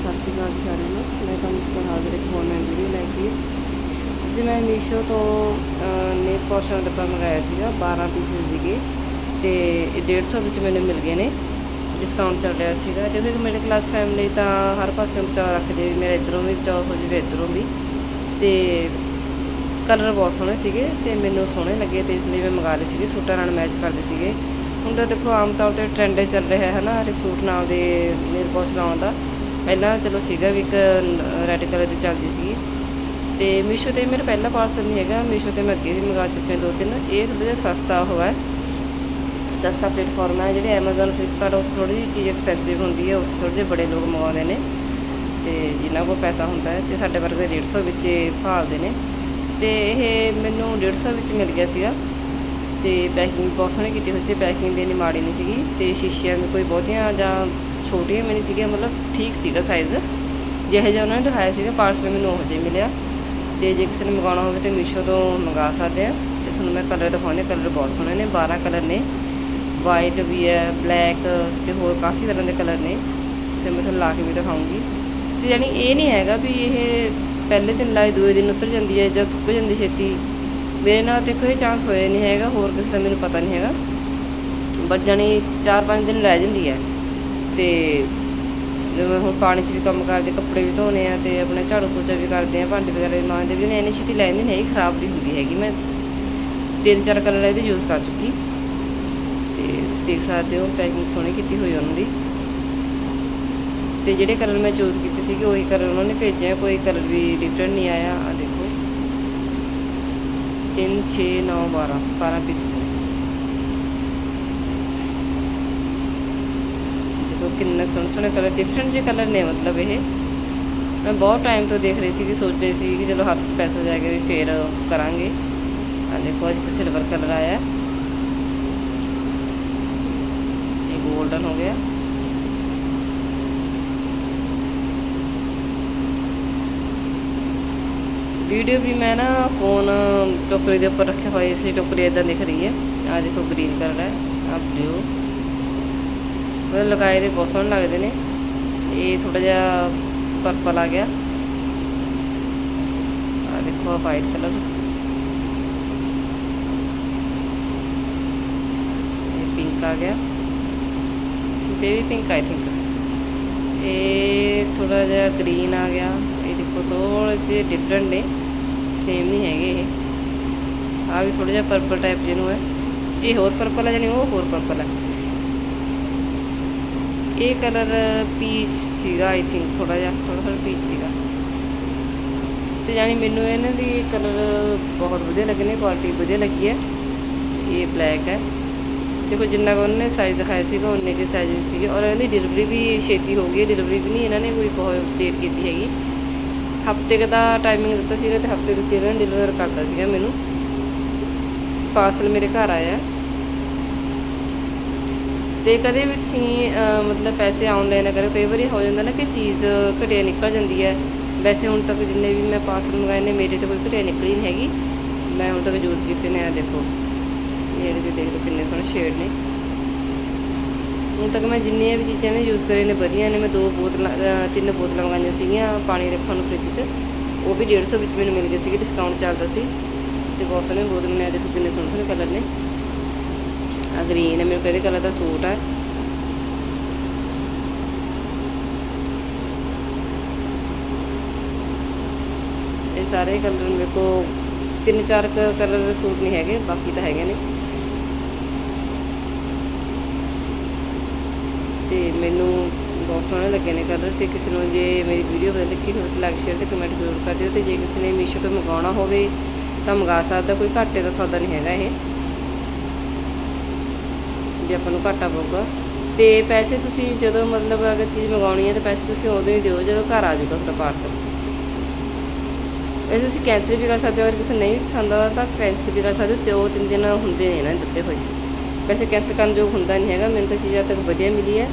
ਸਤਿ ਸ਼੍ਰੀ ਅਕਾਲ ਜੀ ਸਾਰਿਆਂ ਨੂੰ। ਮੈਂ ਕਮਿਤ ਕੌਰ ਹਾਜ਼ਰ ਇੱਕ ਹੋਰ ਨਵੀਂ ਵੀਡੀਓ ਲੈ ਕੇ। ਅੱਜ ਮੈਂ ਮੀਸ਼ੋ ਤੋਂ ਨੇਲ ਪਾਲਿਸ਼ ਦਾ ਡੱਬਾ ਮੰਗਾਇਆ ਸੀਗਾ 12 ਪੀਸਿਸ ਸੀਗੇ। ਤੇ ਇਹ 150 ਵਿੱਚ ਮੈਨੂੰ ਮਿਲ ਗਏ ਨੇ। ਡਿਸਕਾਊਂਟ ਚੱਲ ਰਿਹਾ ਸੀਗਾ। ਦੇਖੋ ਫਿਰ ਮਿਡਲ ਕਲਾਸ ਫੈਮਿਲੀ ਤਾਂ ਹਰ ਪਾਸੇ ਬਚਾਅ ਰੱਖਦੇ ਵੀ, ਮੇਰਾ ਇਧਰੋਂ ਵੀ ਬਚਾਅ ਹੋ ਜਾਵੇ, ਇਧਰੋਂ ਵੀ। ਤੇ ਕਲਰ ਬਹੁਤ ਸੋਹਣੇ ਸੀਗੇ ਤੇ ਮੈਨੂੰ ਸੋਹਣੇ ਲੱਗੇ ਤੇ ਇਸ ਲਈ ਮੈਂ ਮੰਗਾ ਲਏ ਸੀਗੇ। ਸੂਟਾਂ ਨਾਲ ਮੈਚ ਕਰਦੇ ਸੀਗੇ। ਹੁਣ ਤਾਂ ਦੇਖੋ ਆਮ ਤੌਰ ਤੇ ਟ੍ਰੈਂਡ ਚੱਲ ਰਿਹਾ ਹੈ ਨਾ, ਹਰੇ ਸੂਟ ਨਾਲ ਦੇ ਨੇਲ ਪਾਲਿਸ਼ ਲਾਉਣ ਦਾ। ਪਹਿਲਾਂ ਚਲੋ ਸੀਗਾ ਵੀ ਇੱਕ ਰੈੱਡ ਕਲਰ ਦੀ ਚੱਲਦੀ ਸੀਗੀ ਤੇ ਮੀਸ਼ੋ ਤੇ ਮੇਰਾ ਪਹਿਲਾ ਪਾਰਸਲ ਨਹੀਂ ਹੈਗਾ, ਮੀਸ਼ੋ ਤੇ ਮੈਂ ਅੱਗੇ ਵੀ ਮੰਗਾ ਚੁੱਕੀ ਦੋ ਤਿੰਨ। ਇਹ ਥੋੜ੍ਹਾ ਜਿਹਾ ਸਸਤਾ ਹੋਇਆ। ਸਸਤਾ ਪਲੇਟਫਾਰਮ ਹੈ ਜਿਹੜੇ Amazon, Flipkart, ਉੱਥੇ ਥੋੜੀ ਜਿਹੀ ਚੀਜ਼ ਐਕਸਪੈਂਸਿਵ ਹੁੰਦੀ ਹੈ, ਉੱਥੇ ਥੋੜੇ ਜਿਹੇ ਬੜੇ ਲੋਕ ਮੰਗਵਾਉਂਦੇ ਨੇ। ਤੇ ਜਿਨ੍ਹਾਂ ਕੋਲ ਪੈਸਾ ਹੁੰਦਾ ਹੈ, ਤੇ ਸਾਡੇ ਵਰਗੇ 150 ਵਿੱਚ ਹੀ ਭਾਲਦੇ ਨੇ। ਤੇ ਇਹ ਮੈਨੂੰ 150 ਵਿੱਚ ਮਿਲ ਗਿਆ ਸੀਗਾ। ਤੇ ਪੈਕਿੰਗ ਬਹੁਤ ਸੋਹਣੀ ਕੀਤੀ ਹੋਈ ਸੀ, ਪੈਕਿੰਗ ਵੀ ਇੰਨੀ ਮਾੜੀ ਨਹੀਂ ਸੀਗੀ। ਤੇ ਸ਼ੀਸ਼ਿਆਂ ਵੀ ਕੋਈ ਬਹੁਤੀਆਂ ਜਾਂ ਛੋਟੀਆਂ ਵੀ ਸੀਗੀਆਂ ਮਤਲਬ ਠੀਕ ਸੀਗਾ ਸਾਈਜ਼ ਜਿਹੋ ਜਿਹਾ ਉਹਨਾਂ ਨੇ ਦਿਖਾਇਆ ਸੀਗਾ ਪਾਰਸਲ ਮੈਨੂੰ ਉਹ ਜਿਹਾ ਮਿਲਿਆ। ਤੇ ਜੇ ਕਿਸੇ ਨੇ ਮੰਗਾਉਣਾ ਹੋਵੇ ਤੇ ਮੀਸ਼ੋ ਤੋਂ ਮੰਗਾ ਸਕਦੇ ਆ। ਤੇ ਤੁਹਾਨੂੰ ਮੈਂ ਕਲਰ ਦਿਖਾਉਂਦੀ ਕਲਰ ਬਹੁਤ ਸੋਹਣੇ ਨੇ 12 ਕਲਰ ਨੇ। ਵਾਈਟ ਵੀ ਹੈ ਬਲੈਕ ਤੇ ਹੋਰ ਕਾਫੀ ਤਰ੍ਹਾਂ ਦੇ ਕਲਰ ਨੇ। ਤੇ ਮੈਂ ਤੁਹਾਨੂੰ ਲਾ ਕੇ ਵੀ ਦਿਖਾਉਂਗੀ। ਤੇ ਯਾਨੀ ਇਹ ਨਹੀਂ ਹੈਗਾ ਵੀ ਇਹ ਪਹਿਲੇ ਦਿਨ ਲਾਏ, ਦੂਏ ਦਿਨ ਉਤਰ ਜਾਂਦੀ ਹੈ ਜਾਂ ਸੁੱਕ ਜਾਂਦੀ ਛੇਤੀ। ਮੇਰੇ ਨਾਲ ਦੇਖੋ ਇਹ ਚਾਂਸ ਹੋਇਆ ਨਹੀਂ ਹੈਗਾ, ਹੋਰ ਕਿਸੇ ਦਾ ਮੈਨੂੰ ਪਤਾ ਨਹੀਂ ਹੈਗਾ। ਬਟ ਜਾਣੀ 4-5 ਦਿਨ ਲੈ ਜਾਂਦੀ ਹੈ। ਤੇ ਜਿਵੇਂ ਹੁਣ ਪਾਣੀ 'ਚ ਵੀ ਕੰਮ ਕਰਦੇ, ਕੱਪੜੇ ਵੀ ਧੋਣੇ ਆ ਤੇ ਆਪਣਾ ਝਾੜੂ ਪੋਚਾ ਵੀ ਕਰਦੇ ਆ, ਭਾਂਡੇ ਵਗੈਰਾ ਵੀ ਮਾਂਜਦੇ ਵੀ ਨੇ, ਇੰਨੀ ਛੇਤੀ ਲੈ ਜਾਂਦੀ ਨਹੀਂ ਖਰਾਬ ਨਹੀਂ ਹੁੰਦੀ ਹੈਗੀ। ਮੈਂ ਤਿੰਨ ਚਾਰ ਕਲਰ ਇਹਦੇ ਯੂਜ਼ ਕਰ ਚੁੱਕੀ। ਤੇ ਤੁਸੀਂ ਦੇਖ ਸਕਦੇ ਹੋ, ਪੈਕਿੰਗ ਸੋਹਣੀ ਕੀਤੀ ਹੋਈ ਉਹਨਾਂ ਦੀ। ਤੇ ਜਿਹੜੇ ਕਲਰ ਮੈਂ ਚੂਜ਼ ਕੀਤੇ ਸੀਗੇ, ਉਹੀ ਕਲਰ ਉਹਨਾਂ ਨੇ ਭੇਜਿਆ ਕੋਈ ਕਲਰ ਵੀ ਡਿਫਰੈਂਟ ਨਹੀਂ ਆਇਆ। ਆ ਦੇਖੋ। 3 6 9 12 12 ਪੀਸ ਦੇਖੋ ਕਿੰਨੇ ਸੋਹਣੇ ਸੋਹਣੇ ਕਲਰ ਡਿਫਰੈਂਟ ਜਿਹੇ ਕਲਰ ਨੇ ਮਤਲਬ ਇਹ ਮੈਂ ਬਹੁਤ ਟਾਈਮ ਤੋਂ ਦੇਖ ਰਹੀ ਸੀ ਕਿ ਸੋਚ ਰਹੀ ਸੀ ਕਿ ਚਲੋ ਹੱਥ 'ਚ ਪੈਸਾ ਜਾਏਗਾ ਵੀ ਫੇਰ ਕਰਾਂਗੇ ਆ ਦੇਖੋ ਅੱਜ ਕਿ ਸਿਲਵਰ ਕਲਰ ਆਇਆ ਇਹ 골ਡਨ ਹੋ ਗਿਆ ਵੀਡੀਓ ਵੀ ਮੈਂ ਨਾ ਫੋਨ ਟੋਕਰੀ ਦੇ ਉੱਪਰ ਰੱਖਿਆ ਹੋਇਆ ਇਸ ਲਈ ਟੋਕਰੀ ਇਦਾਂ ਦਿਖ ਰਹੀ ਹੈ ਆ ਦੇਖੋ ਗ੍ਰੀਨ ਕਲਰ ਹੈ ਆ ਬਲੂ ਉਹ ਲਗਾਏ ਦੇ ਬਹੁਤ ਸੋਹਣੇ ਲੱਗਦੇ ਨੇ। ਇਹ ਥੋੜਾ ਜਿਹਾ ਪਰਪਲ ਆ ਗਿਆ। ਆ ਦੇਖੋ ਵਾਈਟ ਕਲਰ ਇਹ ਪਿੰਕ ਆ ਗਿਆ। ਬੇਬੀ ਪਿੰਕ ਆਈ ਥਿੰਕ ਇਹ ਥੋੜਾ ਜਿਹਾ ਗ੍ਰੀਨ ਆ ਗਿਆ। ਇਹ ਦੇਖੋ ਥੋੜੇ ਜਿਹੇ ਡਿਫਰੈਂਟ ਨੇ। ਸੇਮ ਨਹੀਂ ਹੈਗੇ ਇਹ। ਆ ਵੀ ਥੋੜਾ ਜਿਹਾ ਪਰਪਲ ਟਾਈਪ ਜਿਹਨੂੰ ਹੈ। ਇਹ ਹੋਰ ਪਰਪਲ ਹੈ ਜਾਨੀ ਉਹ ਹੋਰ ਪਰਪਲ ਹੈ ਇਹ ਕਲਰ ਪੀਚ ਸੀਗਾ ਆਈ ਥਿੰਕ ਥੋੜਾ ਜਿਹਾ ਥੋੜਾ ਥੋੜਾ ਪੀਚ ਸੀਗਾ। ਤੇ ਜਾਨੀ ਮੈਨੂੰ ਇਹਨਾਂ ਦੀ ਕਲਰ ਬਹੁਤ ਵਧੀਆ ਲੱਗੇ ਨੇ ਕੁਆਲਿਟੀ ਵਧੀਆ ਲੱਗੀ ਹੈ। ਇਹ ਬਲੈਕ ਹੈ। ਦੇਖੋ, ਜਿੰਨਾ ਕੁ ਉਹਨਾਂ ਨੇ ਸਾਈਜ਼ ਦਿਖਾਇਆ ਸੀਗਾ ਉਨੇ ਕੇ ਸਾਈਜ਼ ਵੀ ਸੀਗੇ। ਔਰ ਇਹਨਾਂ ਦੀ ਡਿਲੀਵਰੀ ਵੀ ਛੇਤੀ ਹੋ ਗਈ ਡਿਲੀਵਰੀ ਵੀ ਨਹੀਂ ਇਹਨਾਂ ਨੇ ਕੋਈ ਬਹੁਤ ਡੇਟ ਕੀਤੀ ਹੈਗੀ। ਹਫ਼ਤੇ ਦਾ ਟਾਈਮਿੰਗ ਦਿੱਤਾ ਸੀਗਾ ਤੇ ਹਫ਼ਤੇ ਵਿੱਚ ਇਹਨਾਂ ਨੇ ਡਿਲੀਵਰ ਕਰਤਾ ਸੀਗਾ ਮੈਨੂੰ। ਪਾਰਸਲ ਮੇਰੇ ਘਰ ਆਇਆ। ਤੇ ਕਦੇ ਵੀ ਤੁਸੀਂ ਮਤਲਬ ਪੈਸੇ ਆਨਲਾਈਨ ਕਰੋ ਕਈ ਵਾਰੀ ਹੋ ਜਾਂਦਾ ਨਾ ਕਿ ਚੀਜ਼ ਘਟਿਆ ਨਿਕਲ ਜਾਂਦੀ ਹੈ, ਵੈਸੇ ਹੁਣ ਤੱਕ ਜਿੰਨੇ ਵੀ ਮੈਂ ਪਾਰਸਲ ਮੰਗਾਏ ਨੇ, ਮੇਰੇ ਤੇ ਕੋਈ ਘਟਿਆ ਨਿਕਲੀ ਨਹੀਂ ਹੈਗੀ। ਮੈਂ ਹੁਣ ਤੱਕ ਯੂਜ਼ ਕੀਤੇ ਨੇ ਆ ਦੇਖੋ। ਨੇੜੇ ਤੇ ਦੇਖ ਲਓ ਕਿੰਨੇ ਸੋਹਣੇ ਸ਼ੇਡ ਨੇ। ਹੁਣ ਤੱਕ ਮੈਂ ਜਿੰਨੀਆਂ ਵੀ ਚੀਜ਼ਾਂ ਨੇ ਯੂਜ਼ ਕਰੇ ਨੇ, ਵਧੀਆ ਨੇ। ਮੈਂ ਦੋ ਬੋਤਲਾਂ ਤਿੰਨ ਬੋਤਲਾਂ ਮੰਗਾਈਆਂ ਸੀਗੀਆਂ ਪਾਣੀ ਰੱਖਣ ਨੂੰ ਫ੍ਰਿਜ 'ਚ। ਉਹ ਵੀ 150 ਵਿੱਚ ਮੈਨੂੰ ਮਿਲ ਗਏ ਸੀਗੇ ਡਿਸਕਾਊਂਟ ਚੱਲਦਾ ਸੀ। ਤੇ ਬਹੁਤ ਸੋਹਣੇ ਬੋਤਲ ਨੇ ਦੇਖੋ ਕਿੰਨੇ ਸੋਹਣੇ ਸੋਹਣੇ ਕਲਰ ਨੇ। ਆ ਗ੍ਰੀਨ ਹੈ ਮੇਰੇ ਕੋਲ ਕਲਰ ਦਾ ਸੂਟ ਹੈ ਇਹ ਸਾਰੇ ਕਲਰ ਮੇਰੇ ਕੋ ਤਿੰਨ ਚਾਰ ਕਲਰ ਦੇ ਸੂਟ ਨਹੀਂ ਹੈਗੇ, ਬਾਕੀ ਤਾਂ ਹੈਗੇ ਨੇ। ਤੇ ਮੈਨੂੰ ਬਹੁਤ ਸੋਹਣੇ ਲੱਗੇ ਨੇ ਕਲਰ ਤੇ ਕਿਸੇ ਨੂੰ ਜੇ ਮੇਰੀ ਵੀਡੀਓ ਵਧੀਆ ਲੱਗੀ ਹੋਵੇ ਤਾਂ ਲਾਈਕ ਸ਼ੇਅਰ ਤੇ ਕਮੈਂਟ ਜ਼ਰੂਰ ਕਰ ਦਿਓ ਤੇ ਜੇ ਕਿਸੇ ਨੇ ਮੀਸ਼ੋ ਤੋਂ ਮੰਗਾਉਣਾ ਹੋਵੇ ਤਾਂ ਮੰਗਾ ਸਕਦਾ, ਕੋਈ ਘਾਟੇ ਦਾ ਸੌਦਾ ਨਹੀਂ ਹੈਗਾ ਇਹ। ਵੀ ਆਪਾਂ ਨੂੰ ਘਾਟਾ ਪਊਗਾ। ਤੇ ਪੈਸੇ ਤੁਸੀਂ ਜਦੋਂ ਮਤਲਬ ਅਗਰ ਚੀਜ਼ ਮੰਗਾਉਣੀ ਹੈ ਤਾਂ ਪੈਸੇ ਤੁਸੀਂ ਉਦੋਂ ਹੀ ਦਿਓ, ਜਦੋਂ ਘਰ ਆ ਜਾਊਗਾ ਤੁਹਾਡਾ ਪਾਰਸਲ ਵੈਸੇ ਤੁਸੀਂ ਕੈਂਸਲ ਵੀ ਕਰ ਸਕਦੇ ਹੋ, ਅਗਰ ਕਿਸੇ ਨੂੰ ਨਹੀਂ ਪਸੰਦ ਆਉਂਦਾ ਤਾਂ ਕੈਂਸਲ ਵੀ ਕਰ ਸਕਦੇ ਹੋ, ਤੇ ਉਹ ਤਿੰਨ ਦਿਨ ਹੁੰਦੇ ਨੇ ਨਾ ਦਿੱਤੇ ਹੋਏ। ਵੈਸੇ ਕੈਂਸਲ ਕਰਨ ਜੋ ਹੁੰਦਾ ਨਹੀਂ ਹੈਗਾ, ਮੈਨੂੰ ਤਾਂ ਚੀਜ਼ ਅੱਜ ਤੱਕ ਵਧੀਆ ਮਿਲੀ ਹੈ।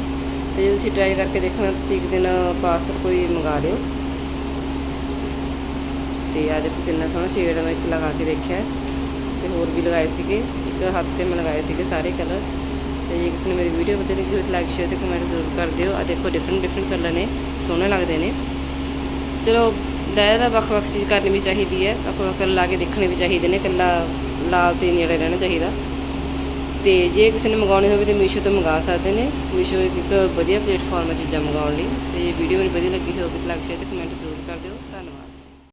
ਤੇ ਜੇ ਤੁਸੀਂ ਟਰਾਈ ਕਰਕੇ ਦੇਖਣਾ, ਤੁਸੀਂ ਇੱਕ ਦਿਨ ਪਾਰਸਲ ਕੋਈ ਮੰਗਾ ਲਿਓ। ਤੇ ਆ ਦੇਖੋ ਕਿੰਨਾ ਸੋਹਣਾ ਸ਼ੇਡ ਮੈਂ ਇੱਕ ਲਗਾ ਕੇ ਦੇਖਿਆ। ਤੇ ਹੋਰ ਵੀ ਲਗਾਏ ਸੀਗੇ, ਇੱਕ ਹੱਥ ਤੇ ਮੈਂ ਲਗਾਏ ਸੀਗੇ ਸਾਰੇ ਕਲਰ ਤੇ ਜੇ ਕਿਸੇ ਨੇ ਮੇਰੀ ਵੀਡੀਓ ਵਧੀਆ ਲੱਗੀ ਹੋਵੇ ਤਾਂ ਲਾਈਕ ਸ਼ੇਅਰ ਤੇ ਕਮੈਂਟ ਜ਼ਰੂਰ ਕਰ ਦਿਓ। ਆ ਦੇਖੋ ਡਿਫਰੈਂਟ ਡਿਫਰੈਂਟ ਕਲਰ ਨੇ, ਸੋਹਣੇ ਲੱਗਦੇ ਨੇ। ਚਲੋ ਦਾਇਰਾ ਦਾ ਵੱਖ-ਵੱਖ ਚੀਜ਼ ਕਰਨੀ ਵੀ ਚਾਹੀਦੀ ਹੈ। ਵੱਖ-ਵੱਖ ਕਲਰ ਲਾ ਕੇ ਦੇਖਣੇ ਵੀ ਚਾਹੀਦੇ ਨੇ ਇਕੱਲਾ ਲਾਲ ਤੇ ਨੇੜੇ ਰਹਿਣਾ ਚਾਹੀਦਾ। ਤੇ ਜੇ ਕਿਸੇ ਨੇ ਮੰਗਾਉਣੀ ਹੋਵੇ ਤਾਂ ਮੀਸ਼ੋ ਤੋਂ ਮੰਗਾ ਸਕਦੇ ਨੇ। ਮੀਸ਼ੋ ਇੱਕ ਵਧੀਆ ਪਲੇਟਫਾਰਮ ਹੈ ਚੀਜ਼ਾਂ ਮੰਗਾਉਣ ਲਈ। ਤੇ ਜੇ ਵੀਡੀਓ ਮੈਨੂੰ ਵਧੀਆ ਲੱਗੀ ਹੋਵੇ ਤਾਂ ਲਾਈਕ ਸ਼ੇਅਰ ਤੇ ਕਮੈਂਟ ਜ਼ਰੂਰ ਕਰ ਦਿਓ। ਧੰਨਵਾਦ।